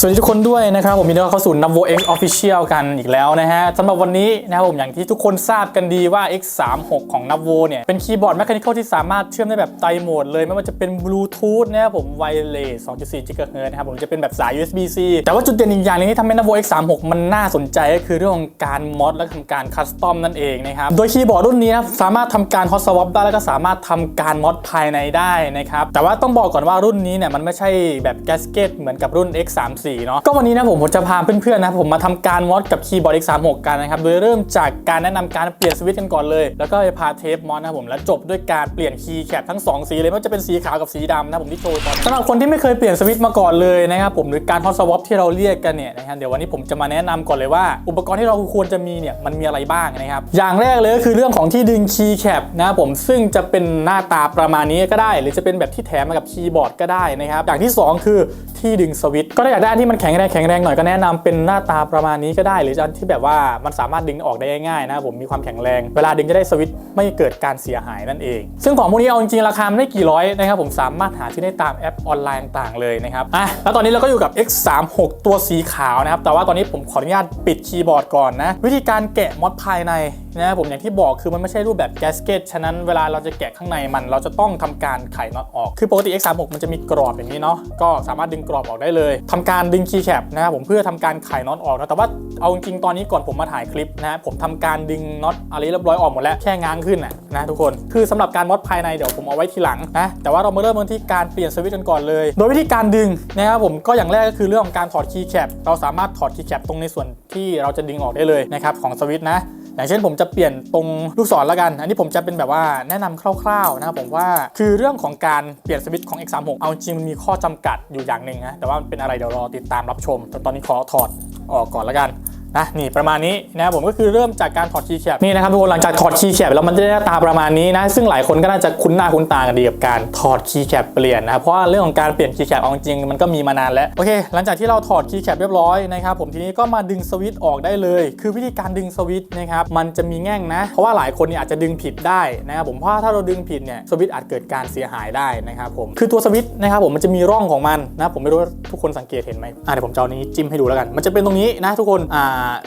สวัสดีทุกคนด้วยนะครับผมมีนดีต้อนรับเข้าสู่ n u m v o X Official กันอีกแล้วนะฮะสำหรับวันนี้นะครับผมอย่างที่ทุกคนทราบกันดีว่า X36 ของ n u m v o เนี่ย เป็นคีย์บอร์ด Mechanical ที่สามารถเชื่อมได้แบบไตรโหมดเลย ไม่ว่าจะเป็น Bluetooth นะครับผม Wireless 2.4 GHz นะครับผมจะเป็นแบบสาย USB-C แต่ว่าจุดเด่นอีกอย่างหนึงที่ทำให้ n u m v o X36 มันน่าสนใจก็คือเรื่องของการมอดและทำการคัสตอมนั่นเองนะครับโดยคีย์บอร์ดรุ่นนี้นะสามารถทำการ hot swap ได้แล้วก็สามารถทำการมอดภายในได้นะครับแต่ว่าต้องบอกก่อนว่ารุ่นนี้เนี่ยมันไม่ใช่แบบแกสเกตเหมือนกับรุ่น X34 เนาะก็วันนี้นะผมผมจะพาเพื่อนๆนะผมมาทำการมอดกับคีย์บอร์ด X36 กันนะครับโดยเริ่มจากการแนะนำการเปลี่ยนสวิตช์กันก่อนเลย แล้วก็จะพาเทปมอดนะผมแล้วจบด้วยการเปลี่ยนคีย์แคปทั้ง 2 สีเลยไม่ว่าจะเป็นสีขาวกับสีดำนะผมที่โชว์ตอนสำหรับคนที่ไม่เคยเปลี่ยนสวิตช์มาก่อนเลยนะครับผมหรือการฮอตสวอปที่เราเรียกกันเนี่ยนะครับเดี๋ยววันนี้ผมจะมาแนะนำก่อนเลยว่า อุปกรณ์ที่เราควรจะมีเนี่ยมันมีอะไรบ้างนะครับอย่างแรกเลยก็คือเรื่องของที่ดึงคีย์แคปนะผมซึ่งจะเป็นหน้าตาประมาณนี้ก็ได้ หรือจะเป็นแบบที่แถมมากับคีย์บอร์ดก็ได้นะครับอย่างที่สองคือที่ดึงสวิตช์ก็ถ้าอยากได้อัที่มันแข็งแรงแข็งแรงหน่อยก็แนะนำเป็นหน้าตาประมาณนี้ก็ได้ หรืออันที่แบบว่ามันสามารถดึงออกได้ง่ายๆนะผมมีความแข็งแรง เวลาดึงจะได้สวิตช์ไม่เกิดการเสียหายนั่นเอง ซึ่งของพวกนี้เอาจริงๆราคาไม่กี่ร้อยนะครับผมสามารถหาที่ได้ตามแอปออนไลน์ต่างๆเลยนะครับอะแล้วตอนนี้เราก็อยู่กับ X36 ตัวสีขาวนะครับแต่ว่าตอนนี้ผมขออนุญาตปิดคีย์บอร์ดก่อนนะวิธีการแกะมอดภายใน นะครับผมอย่างที่บอกคือมันไม่ใช่รูปแบบแกสเกตฉะนั้นเวลาเราจะแกะข้างในมัน เราจะต้องทำการไขน็อตออก คือปกติ X36 มันจะมีกรอบอย่างนี้เนาะก็สามารถดึงกรอบออกได้เลยทำการดึงคีย์แคปนะครับผมเพื่อทำการไขน็อตออกนะแต่ว่าเอาจริงตอนนี้ก่อนผมมาถ่ายคลิปนะผมทำการดึงน็อตอะไรเรียบร้อยออกหมดแล้วแค่ง้างขึ้นนะนะทุกคนคือสำหรับการมอดภายในเดี๋ยวผมเอาไว้ทีหลังนะแต่ว่าเรามาเริ่มกันที่การเปลี่ยนสวิตช์กันก่อนเลย โดยวิธีการดึงนะครับผมก็อย่างแรกก็คือเรื่องของการถอดคีย์แคปเราสามารถถอดคีย์แคปตรงในส่วนที่เราจะดึงออกได้เลยนะครับของสวิตช์นะ อย่างเช่นผมจะเปลี่ยนตรงลูกศรแล้วกัน อันนี้ผมจะเป็นแบบว่าแนะนำคร่าวๆนะครับผมว่าคือเรื่องของการเปลี่ยนสวิตช์ของ X36 เอาจริงมันมีข้อจำกัดอยู่อย่างหนึ่งนะแต่ว่ามันเป็นอะไรเดี๋ยวรอติดตามรับชมแต่ตอนนี้ขอถอดออกก่อนแล้วกัน นะนี่ประมาณนี้นะผมก็คือเริ่มจากการถอดคีย์แคปนี่นะครับทุกคนหลังจากถอดคีย์แคปแล้วมันจะได้หน้าตาประมาณนี้นะซึ่งหลายคนก็น่าจะคุ้นหน้าคุ้นตากันดีกับการถอดคีย์แคปเปลี่ยนนะครับเพราะว่าเรื่องของการเปลี่ยนคีย์แคปเอาจริงมันก็มีมานานแล้วโอเค หลังจากที่เราถอดคีย์แคปเรียบร้อยนะครับผมทีนี้ก็มาดึงสวิตช์ออกได้เลย คือวิธีการดึงสวิตช์นะครับมันจะมีแง่งนะ เพราะว่าหลายคนเนี่ยอาจจะดึงผิดได้นะครับผมเพราะถ้าเราดึงผิดเนี่ยสวิตช์อาจเกิดการเสียหายได้นะครับผมคือตัวสวิตช์นะครับผมมันจะมีร่องของมันนะผมไม่รู้ว่าทุกคนสังเกตเห็นไหมอะเดี๋ยวผมจะเอานี้จิ้มให้ดูแล้วกัน มันจะเป็นตรงนี้นะทุกคนอ่า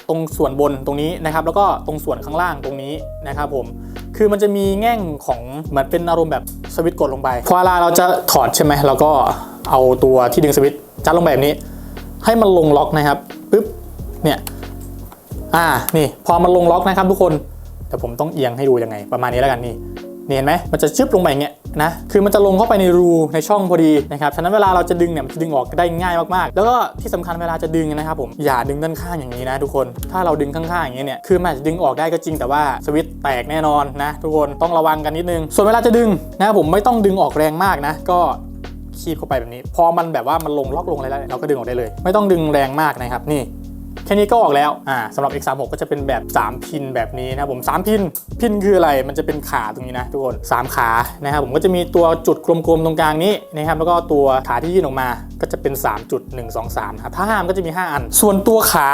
ตรงส่วนบนตรงนี้นะครับ แล้วก็ตรงส่วนข้างล่างตรงนี้นะครับผม คือมันจะมีแง่งของเหมือนเป็นอารมณ์แบบสวิตช์กดลงไปพอเวลาเราจะถอดใช่ไหมเราก็เอาตัวที่ดึงสวิตช์จัดลงไปแบบนี้ ให้มันลงล็อกนะครับปึ๊บเนี่ยอ่านี่พอมันลงล็อกนะครับทุกคนแต่ผมต้องเอียงให้ดูยังไง ประมาณนี้แล้วกันนี่นี่เห็นไหมมันจะชึบลงไปอย่างเงี้ย นะ คือมันจะลงเข้าไปในรูในช่องพอดีนะครับฉะนั้นเวลาเราจะดึงเนี่ยมันจะดึงออกได้ง่ายมากๆ แล้วก็ที่สำคัญเวลาจะดึงนะครับผมอย่าดึงด้านข้างอย่างนี้นะทุกคนถ้าเราดึงข้างๆอย่างนี้เนี่ยคือมันจจะดึงออกได้ก็จริงแต่ว่าสวิตช์แตกแน่นอนนะทุกคนต้องระวังกันนิดนึง ส่วนเวลาจะดึงนะครับผมไม่ต้องดึงออกแรงมากนะ ก็คีบเข้าไปแบบนี้ พอมันแบบว่ามันลงล็อกลงอะไรแล้วเราก็ดึงออกได้เลย ไม่ต้องดึงแรงมากนะครับนี่ แค่นี้ก็ออกแล้วอ่าสำหรับ X36 ก็จะเป็นแบบ 3 พินแบบนี้นะผม 3 พิน พินคืออะไรมันจะเป็นขาตรงนี้นะทุกคน 3 ขานะครับผมก็จะมีตัวจุดกลมๆตรงกลางนี้นะครับแล้วก็ตัวขาที่ยื่นออกมา ก็จะเป็น3จุด1 2 3ครับถ้าห้ามก็จะมี 5 อัน ส่วนตัวขา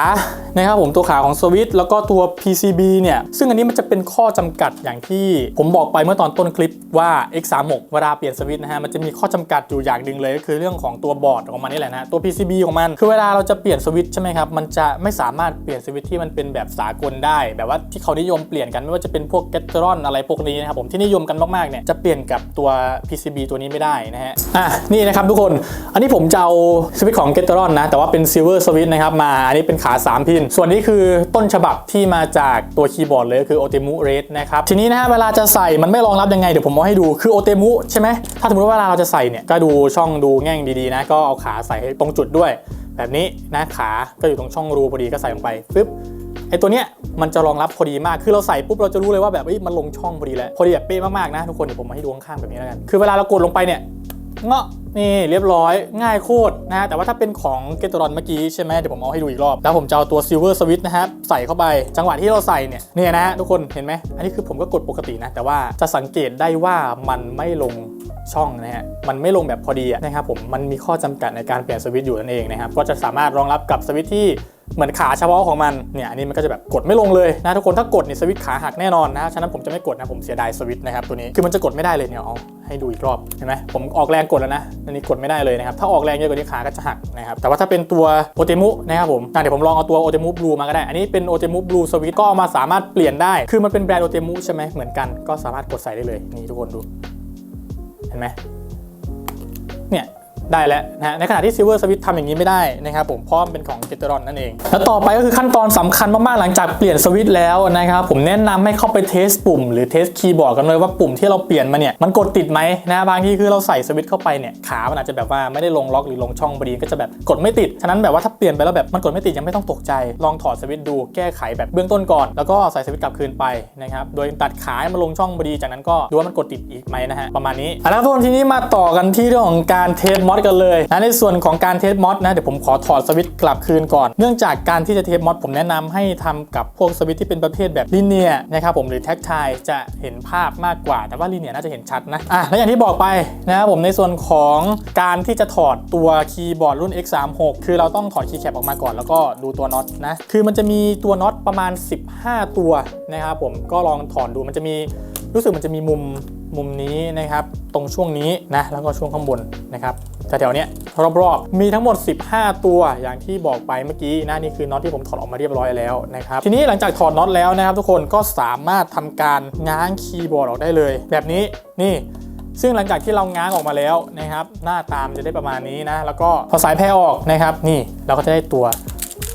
นะครับผมตัวขาของสวิตช์แล้วก็ตัว PCB เนี่ยซึ่งอันนี้มันจะเป็นข้อจำกัดอย่างที่ผมบอกไปเมื่อตอนต้นคลิปว่า X36 เวลาเปลี่ยนสวิตช์นะฮะมันจะมีข้อจำกัดอยู่อย่างหนึ่งเลยก็คือเรื่องของตัวบอร์ดของมันนี่แหละนะตัว PCB ของมัน คือเวลาเราจะเปลี่ยนสวิตช์ใช่ไหมครับมันจะไม่สามารถเปลี่ยนสวิตช์ที่มันเป็นแบบสากลได้ แบบว่าที่เขานิยมเปลี่ยนกันไม่ว่าจะเป็นพวก g a t r o n อะไรพวกนี้นะครับผมที่นิยมกันมากๆเนี่ยจะเปลี่ยนกับตัว PCB ตัวนี้ไม่ได้นะฮะอะนี่นะครับทุกคนอันนี้ผมจะเอาสวิตช์ของ g a t r o n นะ แต่ว่าเป็น Silver Switch นะครับ มา อันนี้เป็นขา 3 พิน ส่วนนี้คือต้นฉบับที่มาจากตัวคีย์บอร์ดเลยคือ Otemu Red นะครับ ทีนี้นะฮะเวลาจะใส่มันไม่รองรับยังไง เดี๋ยวผมเอาให้ดูคือ Otemu ใช่ไหมถ้าสมมติว่าเวลาเราจะใส่เนี่ยก็ดูช่องดูแง่งดีๆนะก็เอาขาใส่ตรงจุดด้วย แบบนี้นะขาก็อยู่ตรงช่องรูพอดีก็ใส่ลงไปปึ๊บไอตัวเนี้ยมันจะรองรับพอดีมาก คือเราใส่ปุ๊บเราจะรู้เลยว่าแบบมันลงช่องพอดีแล้ว พอดีแบบเป๊ะมากๆนะทุกคนเดี๋ยวผมมาให้ดูข้างๆแบบนี้แล้วกัน คือเวลาเรากดลงไปเนี่ย เงาะนี่เรียบร้อยง่ายโคตรนะฮะแต่ว่าถ้าเป็นของเกตรอนเมื่อกี้ใช่ไหมเดี๋ยวผมเอาให้ดูอีกรอบ แล้วผมจะเอาตัวซิลเวอร์สวิตนะครับใส่เข้าไปจังหวะที่เราใส่เนี่ยเนี่ยนะฮะทุกคนเห็นไหมอันนี้คือผมก็กดปกตินะ แต่ว่าจะสังเกตได้ว่ามันไม่ลงช่องนะฮะมันไม่ลงแบบพอดีนะครับผมมันมีข้อจำกัดในการเปลี่ยนสวิตอยู่นั่นเองนะครับก็จะสามารถรองรับกับสวิตที่ เหมือนขาเฉพาะของมันเนี่ยอันนี้มันก็จะแบบกดไม่ลงเลยนะทุกคนถ้ากดเนี่ยสวิตช์ขาหักแน่นอนนะฉะนั้นผมจะไม่กดนะผมเสียดายสวิตช์นะครับตัวนี้คือมันจะกดไม่ได้เลยเนี่ยเอาให้ดูอีกรอบเห็นไหมผมออกแรงกดแล้วนะอันนี้กดไม่ได้เลยนะครับถ้าออกแรงเยอะกว่านี้ขาก็จะหักนะครับแต่ว่าถ้าเป็นตัวโอเตมุนะครับผมเดี๋ยวผมลองเอาตัวโอเตมุบลูมาก็ได้ อันนี้เป็นโอเตมุบลูสวิตช์ก็เอามาสามารถเปลี่ยนได้ คือมันเป็นแบรนด์โอเตมุใช่ไหมเหมือนกันก็สามารถกดใส่ได้เลยนี่ทุกคนดู เห็นไหมเนี่ย ได้แล้วนะฮะในขณะที่ Silver Switch ทำอย่างนี้ไม่ได้นะครับผมเพราะมันเป็นของ g e t r o n นั่นเอง แล้วต่อไปก็คือขั้นตอนสำคัญมาก ๆ หลังจากเปลี่ยนสวิตแล้วนะครับผมแนะนำให้เข้าไปเทสปุ่มหรือเทสคีย์บอร์ดกันเลยว่าปุ่มที่เราเปลี่ยนมาเนี่ยมันกดติดไหมนะบางทีคือเราใส่สวิตเข้าไปเนี่ยขา มันอาจจะแบบว่าไม่ได้ลงล็อกหรือลงช่องพอดีก็จะแบบกดไม่ติด ฉะนั้นแบบว่าถ้าเปลี่ยนไปแล้วแบบมันกดไม่ติดยังไม่ต้องตกใจ ลองถอดสวิตดูแก้ไขแบบเบื้องต้นก่อน แล้วก็ใส่สวิตกลับคืนไปนะครับโดยตัดขามันลงช่องพอดีจากนั้นก็ดูว่ามันกดติดอีกไหมนะฮะประมาณนี้อะแล้วทุกคนทีนี้มาต่อกันที่เรื่องของการเทสมอดกันเลยนะในส่วนของการเทสมอดนะเดี๋ยวผมขอถอดสวิตช์กลับคืนก่อน เนื่องจากการที่จะเทสมอดผมแนะนำให้ทำกับพวกสวิตช์ที่เป็นประเภทแบบลิเนียนะครับผมหรือแท็กไทจะเห็นภาพมากกว่า แต่ว่าลิเนียน่าจะเห็นชัดนะอะแล้วอย่างที่บอกไปนะครับผมในส่วนของการที่จะถอดตัวคีย์บอร์ดรุ่น X36 คือเราต้องถอดคีย์แคปออกมาก่อนแล้วก็ดูตัวน็อตนะคือมันจะมีตัวน็อตประมาณ 15 ตัวนะครับผมก็ลองถอดดูมันจะมีรู้สึกมันจะมีมุม มุมนี้นะครับ ตรงช่วงนี้นะ แล้วก็ช่วงข้างบนนะครับแถวๆเนี้ยรอบๆ มีทั้งหมด 15 ตัวอย่างที่บอกไปเมื่อกี้นะนี่คือน็อตที่ผมถอดออกมาเรียบร้อยแล้วนะครับทีนี้หลังจากถอดน็อตแล้วนะครับ ทุกคนก็สามารถทำการง้างคีย์บอร์ดออกได้เลย แบบนี้นี่ซึ่งหลังจากที่เราง้างออกมาแล้วนะครับ หน้าตามจะได้ประมาณนี้นะ แล้วก็พอสายแพร่ออกนะครับ นี่เราก็จะได้ตัว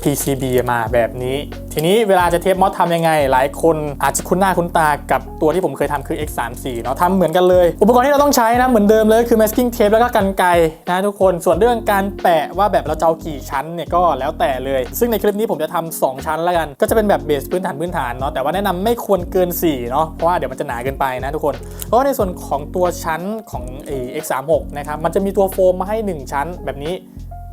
PCB มาแบบนี้ ทีนี้เวลาจะเทปมอสทำยังไง หลายคนอาจจะคุ้นหน้าคุ้นตากับตัวที่ผมเคยทำคือ X34 เนาะทำเหมือนกันเลย อุปกรณ์ที่เราต้องใช้นะเหมือนเดิมเลยคือ masking tape แล้วก็กันไกนะทุกคนส่วนเรื่องการแปะว่าแบบเราจะเอากี่ชั้นเนี่ยก็แล้วแต่เลย ซึ่งในคลิปนี้ผมจะทำ2ชั้นแล้วกัน ก็จะเป็นแบบเบสพื้นฐานพื้นฐานเนาะแต่ว่าแนะนำไม่ควรเกิน4เนาะเพราะว่าเดี๋ยวมันจะหนาเกินไปนะทุกคนเพราะในส่วนของตัวชั้นของไอ้ X36 นะครับมันจะมีตัวโฟมมาให้ 1 ชั้นแบบนี้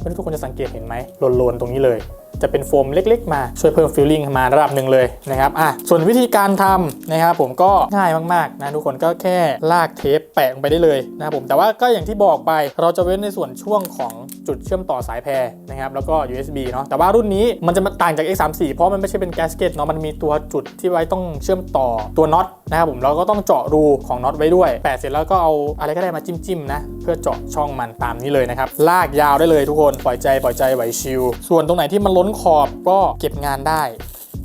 ไม่รู้ทุกคนจะสังเกตเห็นไหมโลนๆตรงนี้เลย จะเป็นโฟมเล็กๆ มาช่วยเพิ่มฟิลลิ่งมาระดับหนึ่งเลยนะครับอะส่วนวิธีการทำนะครับผมก็ง่ายมากๆนะทุกคนก็แค่ลากเทปแปะลงไปได้เลยนะครับผมแต่ว่าก็อย่างที่บอกไปเราจะเว้นในส่วนช่วงของจุดเชื่อมต่อสายแพรนะครับแล้วก็ USB เนาะแต่ว่ารุ่นนี้มันจะมาต่างจาก X34 เพราะมันไม่ใช่เป็นแกสเกตเนาะมันมีตัวจุดที่ไว้ต้องเชื่อมต่อตัวน็อตนะครับผมเราก็ต้องเจาะรูของน็อตไว้ด้วยแปะเสร็จแล้วก็เอาอะไรก็ได้มาจิ้มๆนะเพื่อเจาะช่องมันตามนี้เลยนะครับลากยาวได้เลยทุกคนปล่อยใจปล่อยใจไหวชิลส่วนตรงไหนที่มันล้นขอบก็เก็บงานได้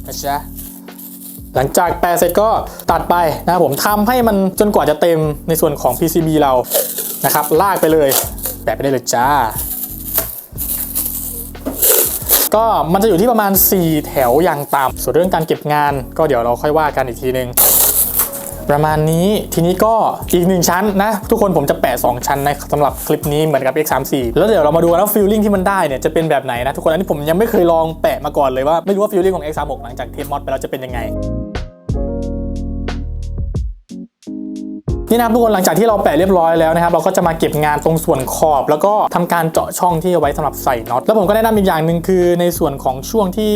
นะจ๊ะหลังจากแปะเสร็จก็ตัดไปนะครับผมทำให้มันจนกว่าจะเต็มในส่วนของ PCB เรานะครับ ลากไปเลยแปะไปได้เลยจ้า ก็มันจะอยู่ที่ประมาณ 4 แถวอย่างต่ำส่วนเรื่องการเก็บงาน ก็เดี๋ยวเราค่อยว่ากันอีกทีนึง ประมาณนี้ทีนี้ก็อีกหนึ่งชั้นนะ ทุกคนผมจะแปะ 2 ชั้นในสำหรับคลิปนี้เหมือนกับ X34 แล้วเดี๋ยวเรามาดูกันว่าฟิลลิ่งที่มันได้เนี่ยจะเป็นแบบไหนนะทุกคนอันนี้ผมยังไม่เคยลองแปะมาก่อนเลยว่าไม่รู้ว่าฟิลลิ่งของ X36 หลังจากเทปมอดไปแล้วจะเป็นยังไง นี่นะครับทุกคนหลังจากที่เราแปะเรียบร้อยแล้วนะครับเราก็จะมาเก็บงานตรงส่วนขอบ แล้วก็ทำการเจาะช่องที่เอาไว้สำหรับใส่น็อตแล้วผมก็แนะนำอีกอย่างหนึ่งคือในส่วนของช่วงที่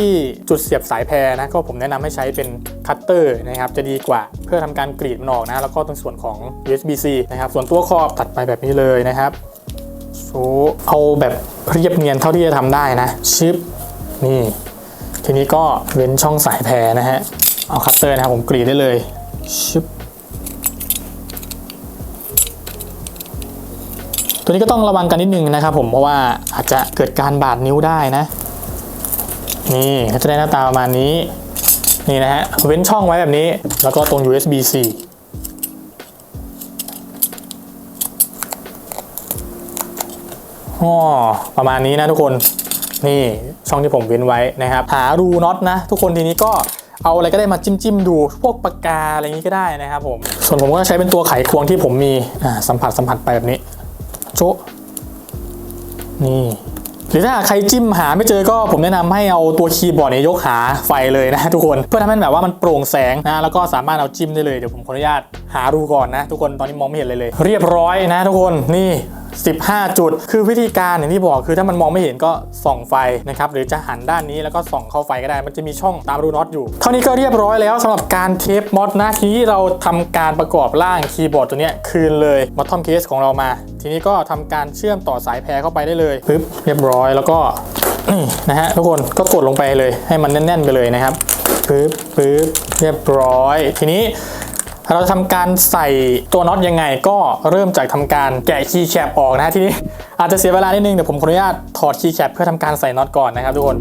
จุดเสียบสายแพรนะก็ผมแนะนำให้ใช้เป็นคัตเตอร์นะครับจะดีกว่าเพื่อทำการกรีดมันออกนะแล้วก็ตรงส่วนของ USB-C นะครับส่วนตัวขอบตัดไปแบบนี้เลยนะครับโชว์เอาแบบเรียบเนียนเท่าที่จะทำได้นะชิปนี่ทีนี้ก็เว้นช่องสายแพรนะฮะเอาคัตเตอร์นะครับผมกรีดได้เลยชิป ตัวนี้ก็ต้องระวังกันนิดนึงนะครับผมเพราะว่าอาจจะเกิดการบาดนิ้วได้นะ นี่ก็จะได้หน้าตาประมาณนี้ นี่นะฮะเว้นช่องไว้แบบนี้ แล้วก็ตรง USB-C อ๋อประมาณนี้นะทุกคนนี่ช่องที่ผมเว้นไว้นะครับ หารูน็อตนะ ทุกคนทีนี้ก็เอาอะไรก็ได้มาจิ้มจิ้มดู พวกปากกาอะไรอย่างนี้ก็ได้นะครับผม ส่วนผมก็ใช้เป็นตัวไขควงที่ผมมีอ่าสัมผัสสัมผัสไปแบบนี้ โจะนี่หรือถ้าใครจิ้มหาไม่เจอก็ผมแนะนำให้เอาตัวคีย์บอร์ดเนี่ยยกหาไฟเลยนะทุกคนเพื่อทำให้แบบว่ามันโปร่งแสงนะแล้วก็สามารถเอาจิ้มได้เลยเดี๋ยวผมขออนุญาตหาดูก่อนนะ ทุกคนตอนนี้มองไม่เห็นเลยเลย เรียบร้อยนะทุกคนนี่ 15 จุด คือวิธีการอย่างที่บอกคือถ้ามันมองไม่เห็นก็ส่องไฟนะครับหรือจะหันด้านนี้แล้วก็ส่องเข้าไฟก็ได้ มันจะมีช่องตามรูน็อตอยู่ เท่านี้ก็เรียบร้อยแล้วสำหรับการเทปมอดนะทีนี้เราทำการประกอบร่างคีย์บอร์ดตัวนี้คืนเลยมอ t ทอมเคสของเรามา ทีนี้ก็ทำการเชื่อมต่อสายแพรเข้าไปได้เลยปึ๊บเรียบร้อยแล้วก็นี่นะฮะทุกคนก็กดลงไปเลยให้มันแน่นๆไปเลยนะครับปึ๊บปึ๊บเรียบร้อย ทีนี้ เราทำการใส่ตัวน็อตยังไง ก็เริ่มจากทำการแกะคีย์แคปออกนะฮะทีนี้อาจจะเสียเวลานิดนึงเดี๋ยวผมขออนุญาตถอดคีย์แคปเพื่อทำการใส่น็อตก่อนนะครับทุกคน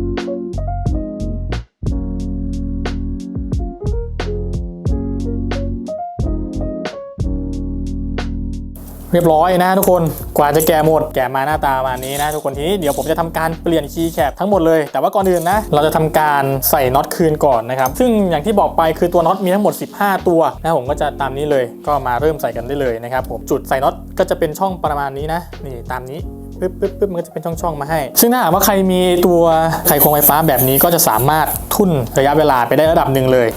เรียบร้อยนะทุกคนกว่าจะแกะหมดแกะมาหน้าตาประมาณนี้นะทุกคนทีนี้เดี๋ยวผมจะทำการเปลี่ยนคีย์แคปทั้งหมดเลย แต่ว่าก่อนอื่นนะ เราจะทำการใส่น็อตคืนก่อนนะครับ ซึ่งอย่างที่บอกไปคือตัวน็อตมีทั้งหมด 15 ตัวนะผมก็จะตามนี้เลยก็มาเริ่มใส่กันได้เลยนะครับผมจุดใส่น็อตก็จะเป็นช่องประมาณนี้นะ นี่ตามนี้ปึ๊บปึ๊บปึ๊บมันก็จะเป็นช่องๆมาให้ ซึ่งถ้าหากว่าใครมีตัวไขควงไฟฟ้าแบบนี้ก็จะสามารถทุ่นระยะเวลาไปได้ระดับหนึ่งเลย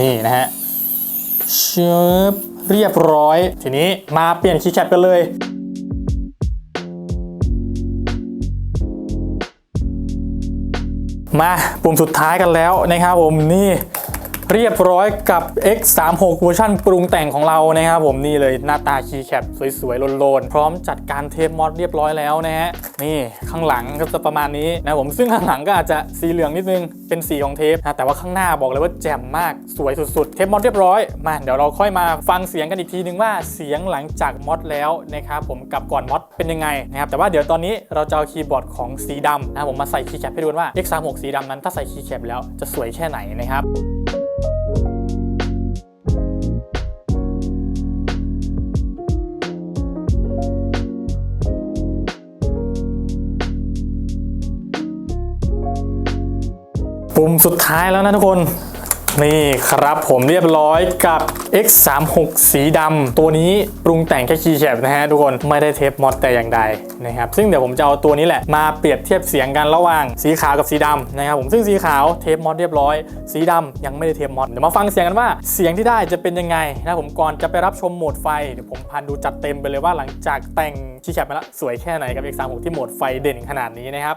นี่นะฮะชึบเรียบร้อย ทีนี้มาเปลี่ยนคีย์แคปกันเลยมาปุ่มสุดท้ายกันแล้วนะครับผมนี่ เรียบร้อยกับ X36 เวอร์ชันปรุงแต่งของเรานะครับผมนี่เลยหน้าตาคีย์แคปสวยๆโลนๆ พร้อมจัดการเทปมอดเรียบร้อยแล้วนะฮะนี่ข้างหลังก็จะประมาณนี้นะผมซึ่งข้างหลังก็อาจจะสีเหลืองนิดนึงเป็นสีของเทปนะแต่ว่าข้างหน้าบอกเลยว่าแจ่มมากสวยสุดๆ เทปมอดเรียบร้อยมาเดี๋ยวเราค่อยมาฟังเสียงกันอีกทีนึงว่าเสียงหลังจากมอดแล้วนะครับผมกับก่อนมอดเป็นยังไงนะครับแต่ว่าเดี๋ยวตอนนี้เราจะเอาคีย์บอร์ดของสีดำนะครับผมมาใส่คีย์แคปให้ดูว่า X36 สีดำนั้นถ้าใส่คีย์แคปแล้วจะสวยแค่ไหนนะครับ ปุ่มสุดท้ายแล้วนะทุกคนนี่ครับผมเรียบร้อยกับ X36 สีดำตัวนี้ปรุงแต่งแค่คีย์แคปนะฮะทุกคนไม่ได้เทปมอดแต่อย่างใดนะครับซึ่งเดี๋ยวผมจะเอาตัวนี้แหละมาเปรียบเทียบเสียงกันระหว่างสีขาวกับสีดำนะครับผมซึ่งสีขาวเทปมอดเรียบร้อย สีดำยังไม่ได้เทปมอดเดี๋ยวมาฟังเสียงกันว่าเสียงที่ได้จะเป็นยังไงนะผมก่อนจะไปรับชมโหมดไฟเดี๋ยวผมพันดูจัดเต็มไปเลยว่าหลังจากแต่งคีย์แคปมาแล้วสวยแค่ไหนกับ X36 ที่โหมดไฟเด่นขนาดนี้นะครับ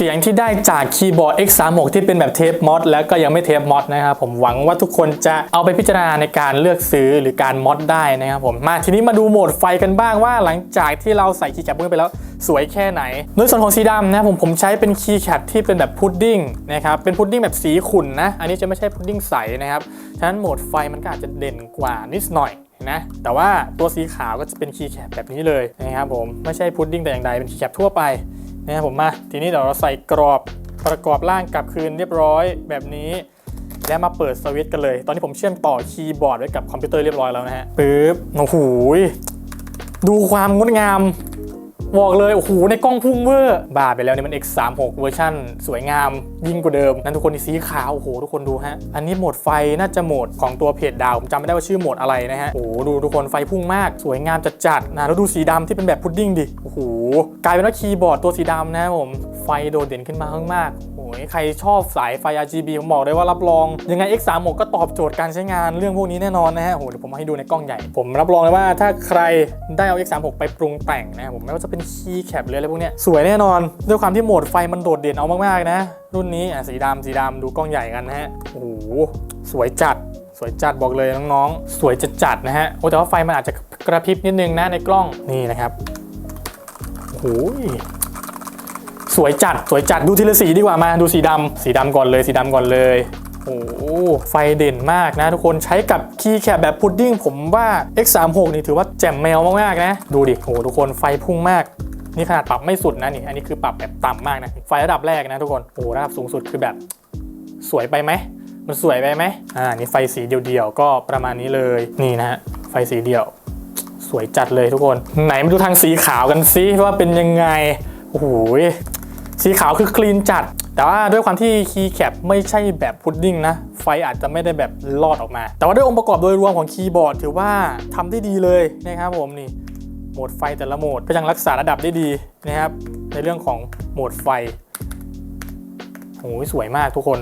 สียงที่ได้จากคีย์บอร์ด X36 ที่เป็นแบบเทปมอดแล้วก็ยังไม่เทปมอดนะครับผมหวังว่าทุกคนจะเอาไปพิจารณาในการเลือกซื้อหรือการมอดได้นะครับผมมาทีนี้มาดูโหมดไฟกันบ้างว่าหลังจากที่เราใส่คีย์แคปเข้าไปแล้วสวยแค่ไหนโดยส่วนของสีดำนะผมผมใช้เป็นคีย์แคปที่เป็นแบบพุดดิ้งนะครับเป็นพุดดิ้งแบบสีขุ่นนะอันนี้จะไม่ใช่พุดดิ้งใสนะครับฉะนั้นโหมดไฟมันก็อาจจะเด่นกว่านิดหน่อยนะแต่ว่าตัวสีขาวก็จะเป็นคีย์แคปแบบนี้เลยนะครับผมไม่ใช่พุดดิ้งแต่อย่างใดเป็นคีย์แคปทั่วไป นะครับผมมา ทีนี้เดี๋ยวเราใส่กรอบประกอบร่างกลับคืนเรียบร้อยแบบนี้แล้วมาเปิดสวิตช์กันเลย ตอนนี้ผมเชื่อมต่อคีย์บอร์ดไว้กับคอมพิวเตอร์เรียบร้อยแล้วนะฮะปึ๊บโอ้โหดูความงดงาม บอกเลย โอ้โห ในกล้องพุ่งเวอร์บ้าไปแล้วเนี่ยมัน X36 เวอร์ชั่น สวยงามยิ่งกว่าเดิม นั่นทุกคนนี่สีขาว โอ้โห ทุกคนดูฮะ อันนี้โหมดไฟน่าจะโหมดของตัวเพจดาว ผมจำไม่ได้ว่าชื่อโหมดอะไรนะฮะ โอ้โห ดูทุกคนไฟพุ่งมาก สวยงามจัดๆนะแล้วดูสีดำที่เป็นแบบพุดดิ้งดิ โอ้โห กลายเป็นว่าคีย์บอร์ดตัวสีดำนะครับผม ฟโดดเด่นขึ้นมามากๆโอ้ยใครชอบสายไฟ RGB ผมบอกเลยว่ารับรอง ยังไง X36 ก็ตอบโจทย์การใช้งานเรื่องพวกนี้แน่นอนนะฮะโอ้โหเดี๋ยวผมมาให้ดูในกล้องใหญ่ ผมรับรองเลยว่าถ้าใครได้เอา X36 ไปปรุงแต่งนะผมไม่ว่าจะเป็นคีย์แคปหรืออะไรพวกเนี้ยสวยแน่นอน ด้วยความที่โหมดไฟมันโดดเด่นเอามากๆนะ รุ่นนี้อะสีดำสีดำดูกล้องใหญ่กันนะฮะโอ้โหสวยจัดสวยจัดบอกเลยน้องๆ สวยจัดจัดนะฮะ โอ้แต่ว่าไฟมันอาจจะกระพริบนิดนึงนะในกล้องนี่นะครับโอ้ย สวยจัดสวยจัดดูทีละสีดีกว่ามาดูสีดำสีดำก่อนเลยสีดำก่อนเลยโอ้โหไฟเด่นมากนะทุกคนใช้กับคีย์แคปแบบพุดดิ้งผมว่า X36 นี่ถือว่าแจ่มแมวมากๆนะ ดูดิโอ้โหทุกคนไฟพุ่งมากนี่ขนาดปรับไม่สุดนะนี่อันนี้คือปรับแบบต่ำมากนะไฟระดับแรกนะทุกคนโอ้โหระดับสูงสุดคือแบบสวยไปไหมมันสวยไปไหมอ่านี่ไฟสีเดียวๆก็ประมาณนี้เลยนี่นะฮะไฟสีเดียว สวยจัดเลยทุกคน ไหนมาดูทางสีขาวกันซิว่าเป็นยังไงโอ้โห สีขาวคือคลีนจัด แต่ว่าด้วยความที่คีย์แคปไม่ใช่แบบพุดดิ้งนะ ไฟอาจจะไม่ได้แบบลอดออกมา แต่ว่าด้วยองค์ประกอบโดยรวมของคีย์บอร์ดถือว่าทำได้ดีเลยนะครับผมนี่โหมดไฟแต่ละโหมดก็ยังรักษาระดับได้ดีนะครับในเรื่องของโหมดไฟโอ้ยสวยมากทุกคน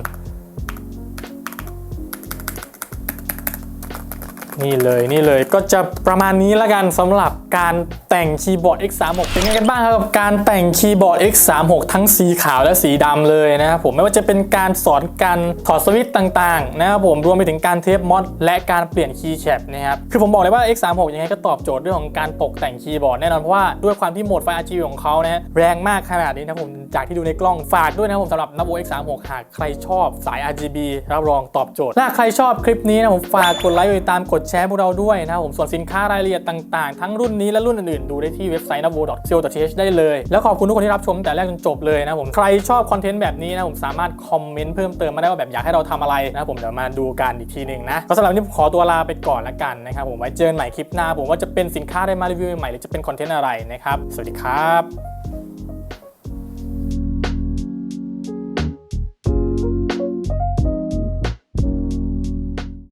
นี่เลยนี่เลยก็จะประมาณนี้ละกันสำหรับการแต่งคีย์บอร์ด X36 เป็นไงกันบ้างครับกับการแต่งคีย์บอร์ด X36 ทั้งสีขาวและสีดำเลยนะครับผมไม่ว่าจะเป็นการสอนการถอดสวิตช์ต่างๆนะครับผมรวมไปถึงการเทปมอดและการเปลี่ยนคีย์แคปนะครับคือผมบอกเลยว่า X36 ยังไงก็ตอบโจทย์เรื่องของการตกแต่งคีย์บอร์ดแน่นอนเพราะว่าด้วยความที่โหมดไฟ RGB ของเขานะแรงมากขนาดนี้นะผมจากที่ดูในกล้องฝากด้วยนะผมสำหรับ Navo X36 หากใครชอบสาย RGB รับรองตอบโจทย์ถ้าใครชอบคลิปนี้นะผมฝากกดไลค์กดติดตามกดแชร์พวกเราด้วยนะครับผมส่วนสินค้ารายละเอียดต่างๆ ทั้งรุ่นนี้และรุ่นอื่นๆ ดูได้ที่เว็บไซต์ navo.co.th ได้เลย แล้วขอบคุณทุกคนที่รับชมแต่แรกจนจบเลยนะผมใครชอบคอนเทนต์แบบนี้นะผมสามารถคอมเมนต์เพิ่มเติมมาได้ว่าแบบอยากให้เราทำอะไรนะผมเดี๋ยวมาดูกันอีกทีหนึ่งนะก็สำหรับวันนี้ผมขอตัวลาไปก่อนละกันนะครับผมไว้เจอกันใหม่คลิปหน้า ผมว่าจะเป็นสินค้าได้มารีวิวใหม่หรือจะเป็นคอนเทนต์อะไรนะครับสวัสดีครับ